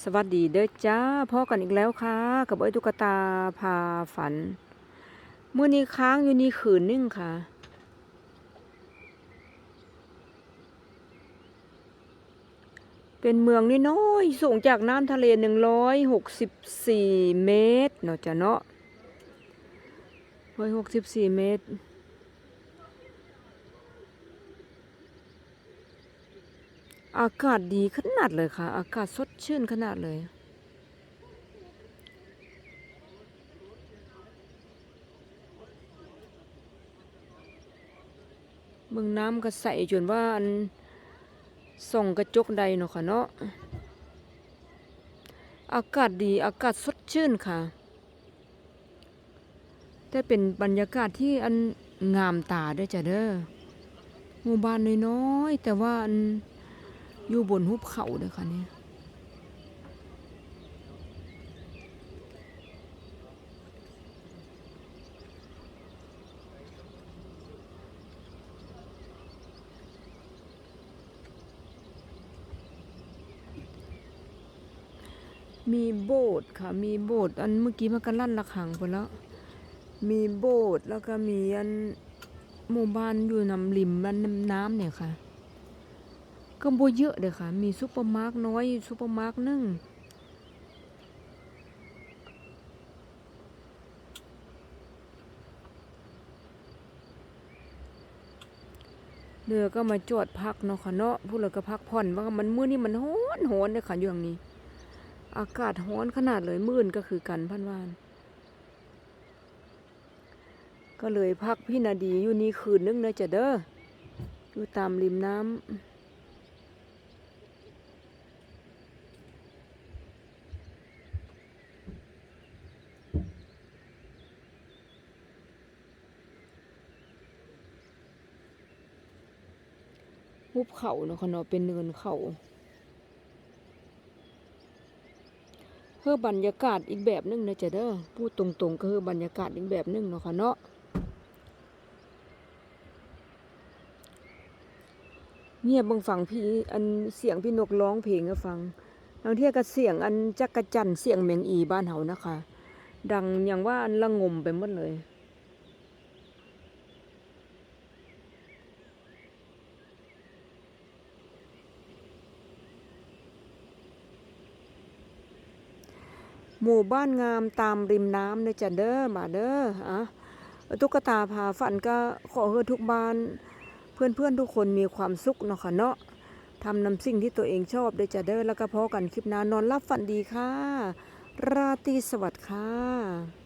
สวัสดีเด้อจ้าพ่อกันอีกแล้วค่ะ กับไอ้ตุ๊กตาพาฝันเมื่อนี้ค้างอยู่นี่คืนนึงค่ะ เป็นเมืองน้อยสูงจากน้ำทะเล164เมตรเนาะจ้ะเนาะ164เมตร อากาศดีขนาดเลยค่ะ อากาศสดชื่นขนาดเลย เมืองน้ำก็ใสจนว่าอันส่องกระจกใดเนาะค่ะเนาะ อากาศดีอากาศสดชื่นค่ะ แต่เป็นบรรยากาศที่อันงามตาด้อจ้ะเด้อหมู่บ้านน้อยๆแต่ว่าอัน อยู่บนหุบเขาเด้อค่ะเนี่ยมีโบสถ์ค่ะ มีโบสถ์อันเมื่อกี้มันก็ลั่นระฆังไปแล้ว มีโบสถ์แล้วก็มีอันหมู่บ้านอยู่นำริมมันน้ำเนี่ยค่ะ ก็บ่เยอะเด้อค่ะ มีซุปเปอร์มาร์กน้อยซุปเปอร์มาร์กหนึงเรือก็มาจอดพักเนาะค่ะเนาะผู้เลยก็พักผ่อนว่ามันมื้อนี้มันร้อนร้อนเด้อค่ะอยู่อย่างนี้ อากาศร้อนขนาดเลยมื้อนก็คือกันพันวานก็เลยพักพี่นาดีอยู่นี่คืนนึงเนอะจะเด้ออยู่ตามริมน้ำ หุบเขาเนาะค่ะเนาะเป็นเนินเขาเพื่อบรรยากาศอีกแบบหนึงนะจ๊ะเด้อพูดตรงๆก็คือบรรยากาศอีกแบบหนึงเนาะค่ะเนาะเงียบบางฟังพี่อันเสียงพี่นกร้องเพลงก็ฟังบางเที่ยก็เสียงอันจักระจันเสียงแมงอีบ้านเฮานะคะ ดังอย่างว่าอันละงมไปหมดเลย หมู่บ้านงามตามริมน้ำเด้อจ้ะเด้อมาเด้ออะตุ๊กตาพาฝันก็ขอให้ทุกบ้าน เพื่อนๆทุกคนมีความสุขเนาะค่ะเนาะทำนำสิ่งที่ตัวเองชอบเด้จ้ะเด้อแล้วก็พอกันคลิปหน้านอนรับฝันดีค่ะ ราตรีสวัสดิ์ค่ะ